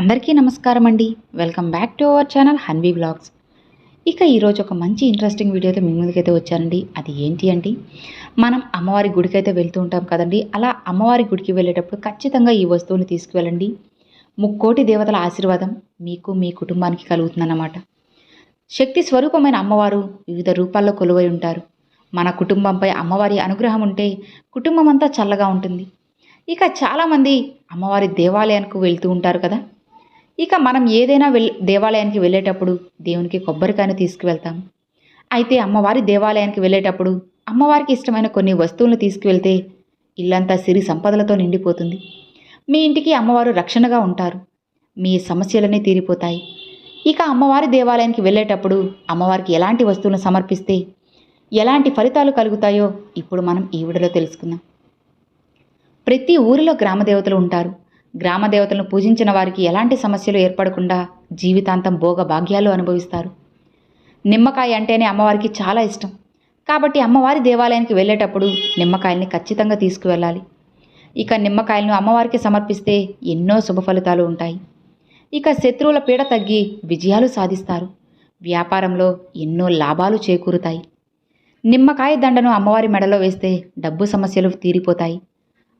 అందరికీ నమస్కారం అండి welcome back to our channel Hanvi blogs ఇక ఈరోజు ఒక మంచి ఇంట్రెస్టింగ్ వీడియోతో మీ ముందుకైతే వచ్చానండి. అది ఏంటి అంటే మనం అమ్మవారి గుడికి అయితే వెళ్తూ ఉంటాం కదండి. అలా అమ్మవారి గుడికి వెళ్ళేటప్పుడు ఖచ్చితంగా ఈ వస్తువుని తీసుకువెళ్ళండి. ముక్కోటి దేవతల ఆశీర్వాదం మీకు మీ కుటుంబానికి కలుగుతుందన్నమాట. శక్తి స్వరూపమైన అమ్మవారు వివిధ రూపాల్లో కొలువై ఉంటారు. మన కుటుంబంపై అమ్మవారి అనుగ్రహం ఉంటే కుటుంబం అంతా చల్లగా ఉంటుంది. ఇక చాలామంది అమ్మవారి దేవాలయానికి వెళ్తూ ఉంటారు కదా. ఇక మనం ఏదైనా వెళ్ దేవాలయానికి వెళ్ళేటప్పుడు దేవునికి కొబ్బరికాయను తీసుకువెళ్తాం. అయితే అమ్మవారి దేవాలయానికి వెళ్ళేటప్పుడు అమ్మవారికి ఇష్టమైన కొన్ని వస్తువులను తీసుకువెళ్తే ఇల్లంతా సిరి సంపదలతో నిండిపోతుంది. మీ ఇంటికి అమ్మవారు రక్షణగా ఉంటారు. మీ సమస్యలన్నీ తీరిపోతాయి. ఇక అమ్మవారి దేవాలయానికి వెళ్ళేటప్పుడు అమ్మవారికి ఎలాంటి వస్తువులను సమర్పిస్తే ఎలాంటి ఫలితాలు కలుగుతాయో ఇప్పుడు మనం ఈ వీడియోలో తెలుసుకుందాం. ప్రతి ఊరిలో గ్రామ దేవతలు ఉంటారు. గ్రామ దేవతలను పూజించిన వారికి ఎలాంటి సమస్యలు ఏర్పడకుండా జీవితాంతం భోగ భాగ్యాలు అనుభవిస్తారు. నిమ్మకాయ అంటేనే అమ్మవారికి చాలా ఇష్టం. కాబట్టి అమ్మవారి దేవాలయానికి వెళ్ళేటప్పుడు నిమ్మకాయల్ని ఖచ్చితంగా తీసుకువెళ్ళాలి. ఇక నిమ్మకాయలను అమ్మవారికి సమర్పిస్తే ఎన్నో శుభ ఫలితాలు ఉంటాయి. ఇక శత్రువుల పీడ తగ్గి విజయాలు సాధిస్తారు. వ్యాపారంలో ఎన్నో లాభాలు చేకూరుతాయి. నిమ్మకాయ దండను అమ్మవారి మెడలో వేస్తే డబ్బు సమస్యలు తీరిపోతాయి.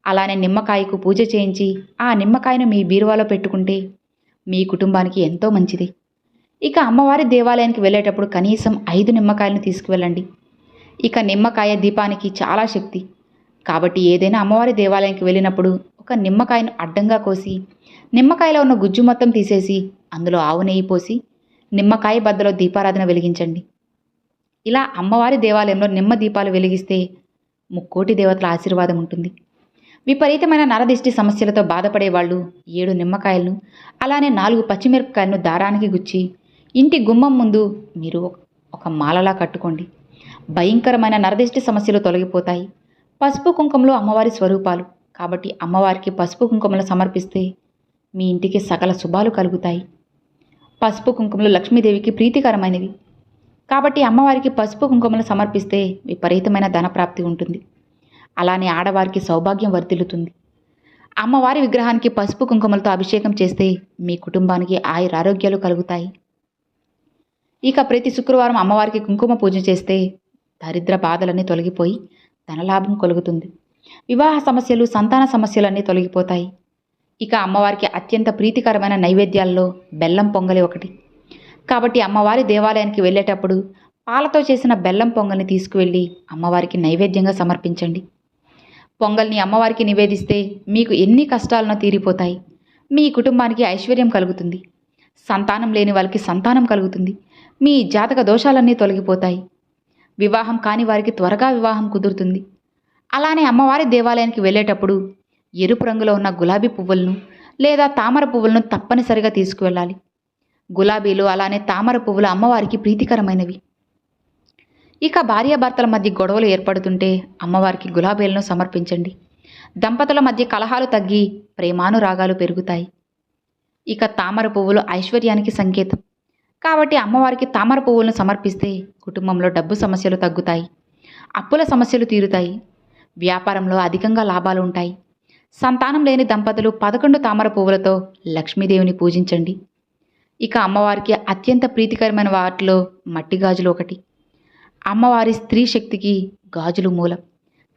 అలానే నిమ్మకాయకు పూజ చేయించి ఆ నిమ్మకాయను మీ బీరువాలో పెట్టుకుంటే మీ కుటుంబానికి ఎంతో మంచిది. ఇక అమ్మవారి దేవాలయానికి వెళ్ళేటప్పుడు కనీసం ఐదు నిమ్మకాయలను తీసుకువెళ్ళండి. ఇక నిమ్మకాయ దీపానికి చాలా శక్తి. కాబట్టి ఏదైనా అమ్మవారి దేవాలయానికి వెళ్ళినప్పుడు ఒక నిమ్మకాయను అడ్డంగా కోసి నిమ్మకాయలో ఉన్న గుజ్జు మొత్తం తీసేసి అందులో ఆవు నెయ్యి పోసి నిమ్మకాయ బద్దలో దీపారాధన వెలిగించండి. ఇలా అమ్మవారి దేవాలయంలో నిమ్మ దీపాలు వెలిగిస్తే ముక్కోటి దేవతల ఆశీర్వాదం ఉంటుంది. విపరీతమైన నరదిష్టి సమస్యలతో బాధపడే వాళ్ళు ఏడు నిమ్మకాయలను అలానే నాలుగు పచ్చిమిరపకాయలను దారానికి గుచ్చి ఇంటి గుమ్మం ముందు మీరు ఒక మాలలా కట్టుకోండి. భయంకరమైన నరదిష్టి సమస్యలు తొలగిపోతాయి. పసుపు కుంకుమలో అమ్మవారి స్వరూపాలు. కాబట్టి అమ్మవారికి పసుపు కుంకుమలు సమర్పిస్తే మీ ఇంటికి సకల శుభాలు కలుగుతాయి. పసుపు కుంకుమలు లక్ష్మీదేవికి ప్రీతికరమైనవి. కాబట్టి అమ్మవారికి పసుపు కుంకుమలు సమర్పిస్తే విపరీతమైన ధనప్రాప్తి ఉంటుంది. అలానే ఆడవారికి సౌభాగ్యం వర్ధిల్లుతుంది. అమ్మవారి విగ్రహానికి పసుపు కుంకుమలతో అభిషేకం చేస్తే మీ కుటుంబానికి ఆయుర ఆరోగ్యాలు కలుగుతాయి. ఇక ప్రతి శుక్రవారం అమ్మవారికి కుంకుమ పూజ చేస్తే దరిద్ర బాధలన్నీ తొలగిపోయి ధనలాభం కలుగుతుంది. వివాహ సమస్యలు సంతాన సమస్యలన్నీ తొలగిపోతాయి. ఇక అమ్మవారికి అత్యంత ప్రీతికరమైన నైవేద్యాల్లో బెల్లం పొంగలి ఒకటి. కాబట్టి అమ్మవారి దేవాలయానికి వెళ్ళేటప్పుడు పాలతో చేసిన బెల్లం పొంగల్ని తీసుకువెళ్ళి అమ్మవారికి నైవేద్యంగా సమర్పించండి. పొంగల్ని అమ్మవారికి నివేదిస్తే మీకు ఎన్ని కష్టాలను తీరిపోతాయి. మీ కుటుంబానికి ఐశ్వర్యం కలుగుతుంది. సంతానం లేని వారికి సంతానం కలుగుతుంది. మీ జాతక దోషాలన్నీ తొలగిపోతాయి. వివాహం కాని వారికి త్వరగా వివాహం కుదురుతుంది. అలానే అమ్మవారి దేవాలయానికి వెళ్ళేటప్పుడు ఎరుపు రంగులో ఉన్న గులాబీ పువ్వులను లేదా తామర పువ్వులను తప్పనిసరిగా తీసుకువెళ్ళాలి. గులాబీలు అలానే తామర పువ్వులు అమ్మవారికి ప్రీతికరమైనవి. ఇక భార్యాభర్తల మధ్య గొడవలు ఏర్పడుతుంటే అమ్మవారికి గులాబీలను సమర్పించండి. దంపతుల మధ్య కలహాలు తగ్గి ప్రేమానురాగాలు పెరుగుతాయి. ఇక తామర పువ్వులు ఐశ్వర్యానికి సంకేతం. కాబట్టి అమ్మవారికి తామర పువ్వులను సమర్పిస్తే కుటుంబంలో డబ్బు సమస్యలు తగ్గుతాయి. అప్పుల సమస్యలు తీరుతాయి. వ్యాపారంలో అధికంగా లాభాలు ఉంటాయి. సంతానం లేని దంపతులు పదకొండు తామర పువ్వులతో లక్ష్మీదేవిని పూజించండి. ఇక అమ్మవారికి అత్యంత ప్రీతికరమైన వాటిలో మట్టి గాజులు ఒకటి. అమ్మవారి స్త్రీ శక్తికి గాజులు మూలం.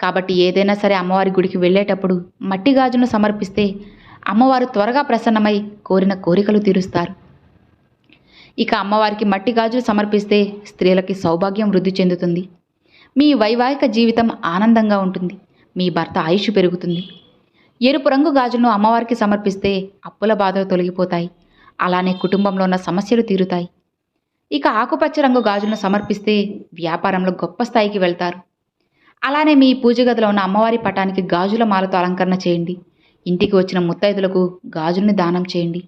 కాబట్టి ఏదైనా సరే అమ్మవారి గుడికి వెళ్ళేటప్పుడు మట్టి గాజును సమర్పిస్తే అమ్మవారు త్వరగా ప్రసన్నమై కోరిన కోరికలు తీరుస్తారు. ఇక అమ్మవారికి మట్టి గాజులు సమర్పిస్తే స్త్రీలకి సౌభాగ్యం వృద్ధి చెందుతుంది. మీ వైవాహిక జీవితం ఆనందంగా ఉంటుంది. మీ భర్త ఆయుష్ పెరుగుతుంది. ఎరుపు రంగు గాజులను అమ్మవారికి సమర్పిస్తే అప్పుల బాధలు తొలగిపోతాయి. అలానే కుటుంబంలో ఉన్న సమస్యలు తీరుతాయి. ఇక ఆకుపచ్చ రంగు గాజులను సమర్పిస్తే వ్యాపారంలో గొప్ప స్థాయికి వెళ్తారు. అలానే మీ పూజ గదిలో ఉన్న అమ్మవారి పటానికి గాజుల మాలతో అలంకరణ చేయండి. ఇంటికి వచ్చిన ముత్తైదులకు గాజుల్ని దానం చేయండి.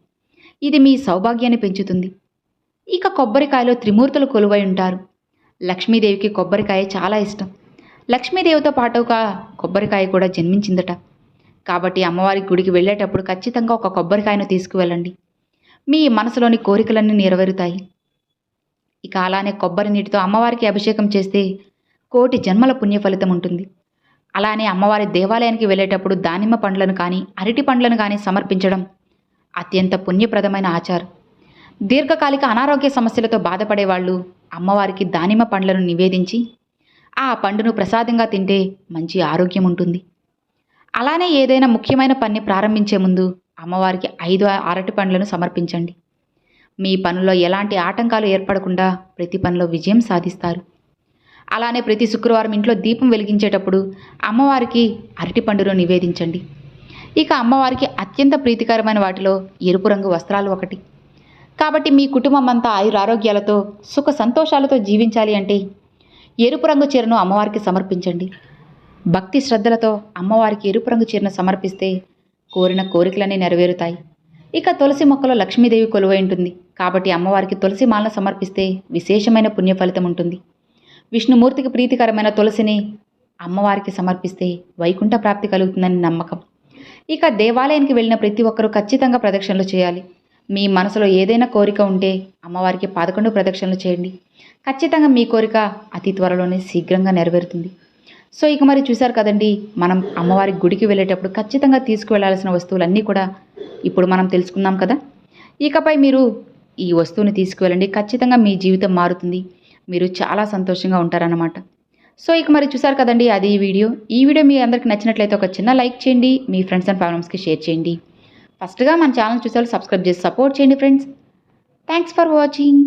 ఇది మీ సౌభాగ్యాన్ని పెంచుతుంది. ఇక కొబ్బరికాయలో త్రిమూర్తులు కొలువై ఉంటారు. లక్ష్మీదేవికి కొబ్బరికాయ చాలా ఇష్టం. లక్ష్మీదేవితో పాటుగా కొబ్బరికాయ కూడా జన్మించిందట. కాబట్టి అమ్మవారి గుడికి వెళ్ళేటప్పుడు ఖచ్చితంగా ఒక కొబ్బరికాయను తీసుకువెళ్ళండి. మీ మనసులోని కోరికలన్నీ నెరవేరుతాయి. ఇక అలానే కొబ్బరి నీటితో అమ్మవారికి అభిషేకం చేస్తే కోటి జన్మల పుణ్య ఫలితం ఉంటుంది. అలానే అమ్మవారి దేవాలయానికి వెళ్ళేటప్పుడు దానిమ్మ పండ్లను కానీ అరటి పండ్లను కానీ సమర్పించడం అత్యంత పుణ్యప్రదమైన ఆచారం. దీర్ఘకాలిక అనారోగ్య సమస్యలతో బాధపడే వాళ్ళు అమ్మవారికి దానిమ్మ పండ్లను నివేదించి ఆ పండును ప్రసాదంగా తింటే మంచి ఆరోగ్యం ఉంటుంది. అలానే ఏదైనా ముఖ్యమైన పని ప్రారంభించే ముందు అమ్మవారికి ఐదు అరటి పండ్లను సమర్పించండి. మీ పనుల్లో ఎలాంటి ఆటంకాలు ఏర్పడకుండా ప్రతి పనిలో విజయం సాధిస్తారు. అలానే ప్రతి శుక్రవారం ఇంట్లో దీపం వెలిగించేటప్పుడు అమ్మవారికి అరటిపండును నివేదించండి. ఇక అమ్మవారికి అత్యంత ప్రీతికరమైన వాటిలో ఎరుపు రంగు వస్త్రాలు ఒకటి. కాబట్టి మీ కుటుంబం అంతా ఆయురారోగ్యాలతో సుఖ సంతోషాలతో జీవించాలి అంటే ఎరుపు రంగు చీరను అమ్మవారికి సమర్పించండి. భక్తి శ్రద్ధలతో అమ్మవారికి ఎరుపు రంగు చీరను సమర్పిస్తే కోరిన కోరికలన్నీ నెరవేరుతాయి. ఇక తులసి మొక్కలో లక్ష్మీదేవి కొలువై ఉంటుంది. కాబట్టి అమ్మవారికి తులసి మాలను సమర్పిస్తే విశేషమైన పుణ్య ఫలితం ఉంటుంది. విష్ణుమూర్తికి ప్రీతికరమైన తులసిని అమ్మవారికి సమర్పిస్తే వైకుంఠ ప్రాప్తి కలుగుతుందని నమ్మకం. ఇక దేవాలయానికి వెళ్ళిన ప్రతి ఒక్కరూ ఖచ్చితంగా ప్రదక్షిణలు చేయాలి. మీ మనసులో ఏదైనా కోరిక ఉంటే అమ్మవారికి పదకొండు ప్రదక్షిణలు చేయండి. ఖచ్చితంగా మీ కోరిక అతి త్వరలోనే శీఘ్రంగా నెరవేరుతుంది. సో ఇక మరి చూశారు కదండి మనం అమ్మవారి గుడికి వెళ్ళేటప్పుడు ఖచ్చితంగా తీసుకువెళ్ళాల్సిన వస్తువులన్నీ కూడా ఇప్పుడు మనం తెలుసుకుందాం కదా. ఇకపై మీరు ఈ వస్తువుని తీసుకువెళ్ళండి ఖచ్చితంగా మీ జీవితం మారుతుంది మీరు చాలా సంతోషంగా ఉంటారన్నమాట. సో ఇక మరి చూశారు కదండి అది ఈ వీడియో. ఈ వీడియో మీ అందరికి నచ్చినట్లయితే ఒక చిన్న లైక్ చేయండి మీ ఫ్రెండ్స్ అండ్ ఫ్యామిలీస్కి షేర్ చేయండి. ఫస్ట్గా మన ఛానల్ చూసారు సబ్స్క్రైబ్ చేసి సపోర్ట్ చేయండి ఫ్రెండ్స్. Thanks for watching.